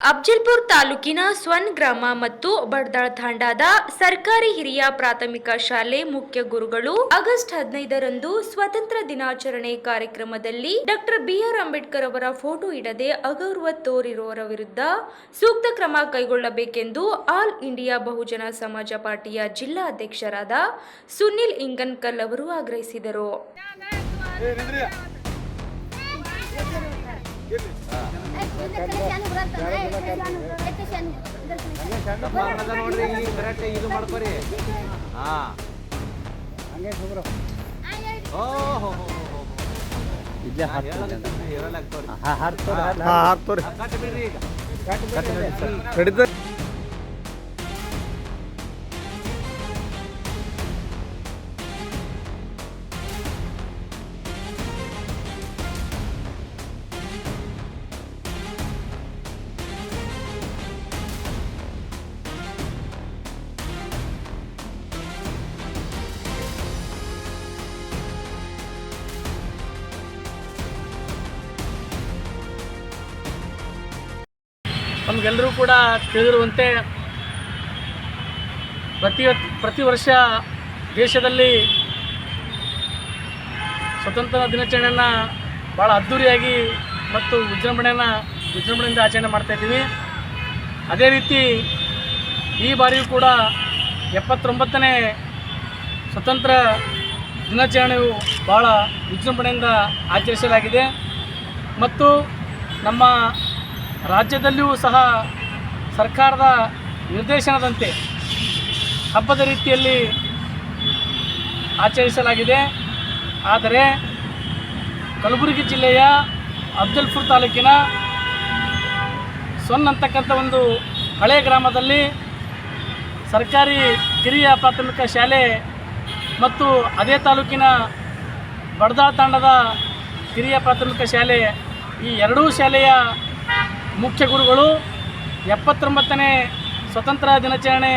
ಅಫ್ಜಲ್ಪುರ್ ತಾಲೂಕಿನ ಸ್ವನ್ ಗ್ರಾಮ ಮತ್ತು ಬಡ್ದಾಳ್ ತಾಂಡಾದ ಸರ್ಕಾರಿ ಹಿರಿಯ ಪ್ರಾಥಮಿಕ ಶಾಲೆ ಮುಖ್ಯ ಗುರುಗಳು ಆಗಸ್ಟ್ ಹದಿನೈದರಂದು ಸ್ವತಂತ್ರ ದಿನಾಚರಣೆ ಕಾರ್ಯಕ್ರಮದಲ್ಲಿ ಡಾಕ್ಟರ್ ಬಿಆರ್ ಅಂಬೇಡ್ಕರ್ ಅವರ ಫೋಟೋ ಇಡದೆ ಅಗೌರವ ತೋರಿರುವವರ ವಿರುದ್ಧ ಸೂಕ್ತ ಕ್ರಮ ಕೈಗೊಳ್ಳಬೇಕೆಂದು ಆಲ್ ಇಂಡಿಯಾ ಬಹುಜನ ಸಮಾಜ ಪಾರ್ಟಿಯ ಜಿಲ್ಲಾ ಅಧ್ಯಕ್ಷರಾದ ಸುನಿಲ್ ಇಂಗನ್ಕಲ್ ಅವರು ಆಗ್ರಹಿಸಿದರು. ನೋಡ್ರಿ ಈ ಕರೆಕ್ಟ್ ಇದು ಹಾ ಓ ಹೋ ಹೋ ಹೋ ಇಲ್ಲೇ ಹೇಳಲಾಗ್ತವ್ರಿ ಹಾರ್ತೋರಿ ಕಟ್ ಬಿಡ್ರಿ ಈಗ ಕಡಿತ ನಮಗೆಲ್ಲರೂ ಕೂಡ ತಿಳಿದಿರುವಂತೆ ಪ್ರತಿ ಪ್ರತಿ ವರ್ಷ ದೇಶದಲ್ಲಿ ಸ್ವತಂತ್ರ ದಿನಾಚರಣೆಯನ್ನು ಭಾಳ ಅದ್ಧೂರಿಯಾಗಿ ಮತ್ತು ವಿಜೃಂಭಣೆಯನ್ನು, ವಿಜೃಂಭಣೆಯಿಂದ ಆಚರಣೆ ಮಾಡ್ತಾಯಿದ್ದೀವಿ ಅದೇ ರೀತಿ ಈ ಬಾರಿಯೂ ಕೂಡ ಎಪ್ಪತ್ತೊಂಬತ್ತನೇ ಸ್ವತಂತ್ರ ದಿನಾಚರಣೆಯು ಭಾಳ ವಿಜೃಂಭಣೆಯಿಂದ ಆಚರಿಸಲಾಗಿದೆ. ಮತ್ತು ನಮ್ಮ ರಾಜ್ಯದಲ್ಲಿಯೂ ಸಹ ಸರ್ಕಾರದ ನಿರ್ದೇಶನದಂತೆ ಹಬ್ಬದ ರೀತಿಯಲ್ಲಿ ಆಚರಿಸಲಾಗಿದೆ. ಆದರೆ ಕಲಬುರಗಿ ಜಿಲ್ಲೆಯ ಅಫ್ಜಲ್ಪುರ್ ತಾಲೂಕಿನ ಸೊನ್ ಅಂತಕ್ಕಂಥ ಒಂದು ಹಳೆ ಗ್ರಾಮದಲ್ಲಿ ಸರ್ಕಾರಿ ಕಿರಿಯ ಪ್ರಾಥಮಿಕ ಶಾಲೆ ಮತ್ತು ಅದೇ ತಾಲೂಕಿನ ಬಡ್ದಾಳ್ ತಾಂಡದ ಕಿರಿಯ ಪ್ರಾಥಮಿಕ ಶಾಲೆ ಈ ಎರಡೂ ಶಾಲೆಯ ಮುಖ್ಯ ಗುರುಗಳು, ಎಪ್ಪತ್ತೊಂಬತ್ತನೇ ಸ್ವತಂತ್ರ ದಿನಾಚರಣೆ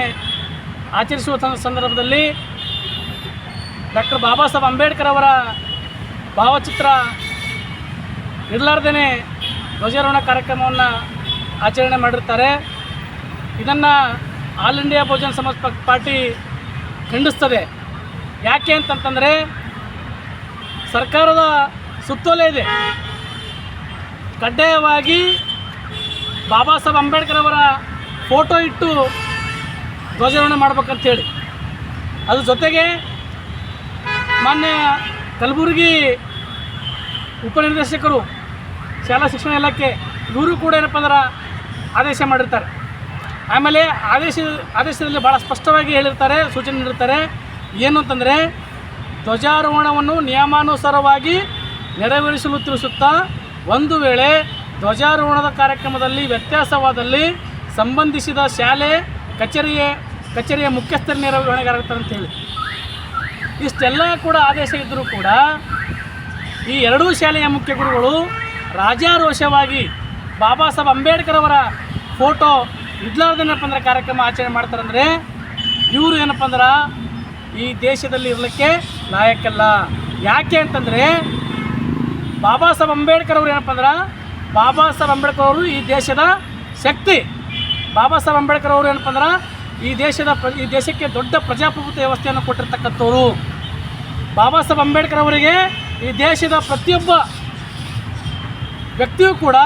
ಆಚರಿಸುವ ಸಂದರ್ಭದಲ್ಲಿ ಡಾಕ್ಟರ್ ಬಾಬಾ ಸಾಹೇಬ್ ಅಂಬೇಡ್ಕರ್ ಅವರ ಭಾವಚಿತ್ರ ಇರಲಾರ್ದೇ ಧ್ವಜಾರೋಹಣ ಕಾರ್ಯಕ್ರಮವನ್ನು ಆಚರಣೆ ಮಾಡಿರ್ತಾರೆ ಇದನ್ನು ಆಲ್ ಇಂಡಿಯಾ ಬಹುಜನ ಸಮಾಜ ಪಾರ್ಟಿ ಖಂಡಿಸ್ತದೆ. ಯಾಕೆ ಅಂತಂತಂದರೆ ಸರ್ಕಾರದ ಸುತ್ತೋಲೆ ಇದೆ. ಕಡ್ಡಾಯವಾಗಿ ಬಾಬಾ ಸಾಹೇಬ್ ಅಂಬೇಡ್ಕರ್ ಅವರ ಫೋಟೋ ಇಟ್ಟು ಧ್ವಜಾರೋಹಣ ಮಾಡ್ಬೇಕಂತೇಳಿ ಅದ್ರ ಜೊತೆಗೆ ಮಾನ್ಯ ಕಲಬುರಗಿ ಉಪನಿರ್ದೇಶಕರು, ಶಾಲಾ ಶಿಕ್ಷಣ ಇಲಾಖೆ, ಇವರು ಕೂಡ ಏನಪ್ಪ ಅಂದ್ರೆ ಆದೇಶ ಮಾಡಿರ್ತಾರೆ. ಆಮೇಲೆ ಆದೇಶ, ಆದೇಶದಲ್ಲಿ ಭಾಳ ಸ್ಪಷ್ಟವಾಗಿ ಹೇಳಿರ್ತಾರೆ, ಸೂಚನೆ ನೀಡಿರ್ತಾರೆ. ಏನು ಅಂತಂದರೆ, ಧ್ವಜಾರೋಹಣವನ್ನು ನಿಯಮಾನುಸಾರವಾಗಿ ನೆರವೇರಿಸಲು ತಿಳಿಸುತ್ತಾ ಒಂದು ವೇಳೆ ಧ್ವಜಾರೋಹಣದ ಕಾರ್ಯಕ್ರಮದಲ್ಲಿ ವ್ಯತ್ಯಾಸವಾದಲ್ಲಿ ಸಂಬಂಧಿಸಿದ ಶಾಲೆ, ಕಚೇರಿಯ ಕಚೇರಿಯ ಮುಖ್ಯಸ್ಥರ ಅಂತ ಹೇಳಿ. ಇಷ್ಟೆಲ್ಲ ಕೂಡ ಆದೇಶ ಇದ್ದರೂ ಕೂಡ ಈ ಎರಡೂ ಶಾಲೆಯ ಮುಖ್ಯ ಗುರುಗಳು ರಾಜಾರೋಷವಾಗಿ ಬಾಬಾ ಸಾಹೇಬ್ ಅಂಬೇಡ್ಕರ್ ಅವರ ಫೋಟೋ ಇಡ್ಲಾರ್ದೇನಪ್ಪ ಅಂದ್ರೆ ಕಾರ್ಯಕ್ರಮ ಆಚರಣೆ ಮಾಡ್ತಾರಂದ್ರೆ ಇವರು ಏನಪ್ಪ ಅಂದ್ರೆ ಈ ದೇಶದಲ್ಲಿ ಇರಲಿಕ್ಕೆ ಲಾಯಕ್ಕಲ್ಲ. ಯಾಕೆ ಅಂತಂದರೆ ಬಾಬಾ ಸಾಹೇಬ್ ಅಂಬೇಡ್ಕರ್ ಅವರು ಏನಪ್ಪ ಅಂದ್ರೆ ಬಾಬಾ ಸಾಹೇಬ್ ಅಂಬೇಡ್ಕರ್ ಅವರು ಈ ದೇಶದ ಶಕ್ತಿ. ಬಾಬಾ ಸಾಹೇಬ್ ಅಂಬೇಡ್ಕರ್ ಅವರು ಏನಪ್ಪ ಅಂದ್ರೆ, ಈ ದೇಶದ ಈ ದೇಶಕ್ಕೆ ದೊಡ್ಡ ಪ್ರಜಾಪ್ರಭುತ್ವ ವ್ಯವಸ್ಥೆಯನ್ನು ಕೊಟ್ಟಿರ್ತಕ್ಕಂಥವ್ರು. ಬಾಬಾ ಸಾಹೇಬ್ ಅಂಬೇಡ್ಕರ್ ಅವರಿಗೆ ಈ ದೇಶದ ಪ್ರತಿಯೊಬ್ಬ ವ್ಯಕ್ತಿಯೂ ಕೂಡ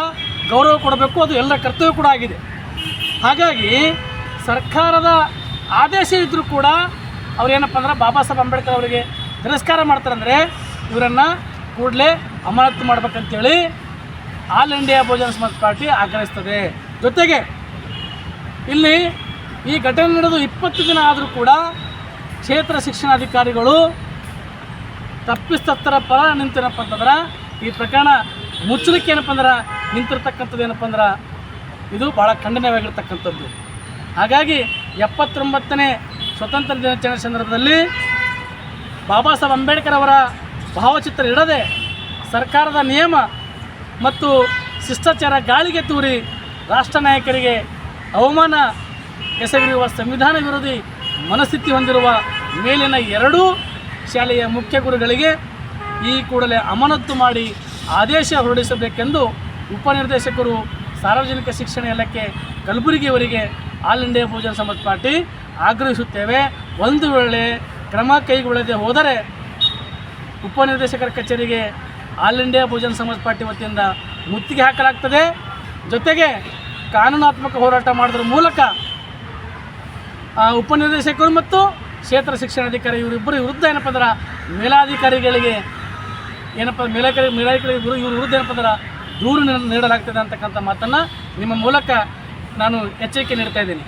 ಗೌರವ ಕೊಡಬೇಕು, ಅದು ಎಲ್ಲರ ಕರ್ತವ್ಯ ಕೂಡ ಆಗಿದೆ. ಹಾಗಾಗಿ ಸರ್ಕಾರದ ಆದೇಶ ಇದ್ದರೂ ಕೂಡ ಅವ್ರೇನಪ್ಪ ಅಂದ್ರೆ, ಬಾಬಾ ಸಾಹೇಬ್ ಅಂಬೇಡ್ಕರ್ ಅವರಿಗೆ ತಿರಸ್ಕಾರ ಮಾಡ್ತಾರಂದರೆ ಇವರನ್ನು ಕೂಡಲೇ ಅಮಾನತು ಮಾಡ್ಬೇಕಂತೇಳಿ ಆಲ್ ಇಂಡಿಯಾ ಬಹುಜನ ಸಮಾಜ ಪಾರ್ಟಿ ಆಗ್ರಹಿಸ್ತದೆ. ಜೊತೆಗೆ ಇಲ್ಲಿ ಈ ಘಟನೆ ನಡೆದು ಇಪ್ಪತ್ತು ದಿನ ಆದರೂ ಕೂಡ ಕ್ಷೇತ್ರ ಶಿಕ್ಷಣಾಧಿಕಾರಿಗಳು ತಪ್ಪಿಸ್ತತ್ತರ ಪರ ನಿಂತೇನಪ್ಪ ಅಂತಂದ್ರೆ, ಈ ಪ್ರಕರಣ ಮುಚ್ಚಲಿಕ್ಕೆ ಏನಪ್ಪ ಅಂದ್ರೆ, ನಿಂತಿರ್ತಕ್ಕಂಥದ್ದು ಏನಪ್ಪ ಅಂದ್ರೆ, ಇದು ಭಾಳ ಖಂಡನೀಯವಾಗಿರ್ತಕ್ಕಂಥದ್ದು. ಹಾಗಾಗಿ ಎಪ್ಪತ್ತೊಂಬತ್ತನೇ ಸ್ವತಂತ್ರ ದಿನಾಚರಣೆ ಸಂದರ್ಭದಲ್ಲಿ ಬಾಬಾ ಸಾಹೇಬ್ ಅಂಬೇಡ್ಕರ್ ಅವರ ಭಾವಚಿತ್ರ ಇಡದೆ ಸರ್ಕಾರದ ನಿಯಮ ಮತ್ತು ಶಿಷ್ಟಾಚಾರ ಗಾಳಿಗೆ ತೂರಿ ರಾಷ್ಟ್ರ ನಾಯಕರಿಗೆ ಅವಮಾನ ಎಸಗಿರುವ ಸಂವಿಧಾನ ವಿರೋಧಿ ಮನಸ್ಥಿತಿ ಹೊಂದಿರುವ ಮೇಲಿನ ಎರಡೂ ಶಾಲೆಯ ಮುಖ್ಯ ಗುರುಗಳಿಗೆ ಈ ಕೂಡಲೇ ಅಮಾನತ್ತು ಮಾಡಿ ಆದೇಶ ಹೊರಡಿಸಬೇಕೆಂದು ಉಪನಿರ್ದೇಶಕರು ಸಾರ್ವಜನಿಕ ಶಿಕ್ಷಣ ಇಲಾಖೆ ಕಲಬುರಗಿಯವರಿಗೆ all India Bahujan Samaj party ಆಗ್ರಹಿಸುತ್ತೇವೆ. ಒಂದು ವೇಳೆ ಕ್ರಮ ಕೈಗೊಳ್ಳದೆ ಹೋದರೆ ಉಪನಿರ್ದೇಶಕರ ಕಚೇರಿಗೆ ಆಲ್ ಇಂಡಿಯಾ ಬಹುಜನ ಸಮಾಜ ಪಾರ್ಟಿ ವತಿಯಿಂದ ಮುತ್ತಿಗೆ ಹಾಕಲಾಗ್ತದೆ. ಜೊತೆಗೆ ಕಾನೂನಾತ್ಮಕ ಹೋರಾಟ ಮಾಡೋದ್ರ ಮೂಲಕ ಉಪನಿರ್ದೇಶಕರು ಮತ್ತು ಕ್ಷೇತ್ರ ಶಿಕ್ಷಣಾಧಿಕಾರಿ ಇವರಿಬ್ಬರು ವಿರುದ್ಧ ಏನಪ್ಪ ಅಂದ್ರೆ ಮೇಲಾಧಿಕಾರಿಗಳಿಗೆ ಏನಪ್ಪ ಮೇಲಾಧಿಕಾರಿ ಮೇಲಾಧಿಕಾರಿ ಇಬ್ಬರು ಇವ್ರ ವಿರುದ್ಧ ಏನಪ್ಪ ಅಂದ್ರೆ ದೂರು ನೀಡ- ನೀಡಲಾಗ್ತದೆ ಅಂತಕ್ಕಂಥ ಮಾತನ್ನು ನಿಮ್ಮ ಮೂಲಕ ನಾನು ಎಚ್ಚರಿಕೆ ನೀಡ್ತಾ ಇದ್ದೀನಿ.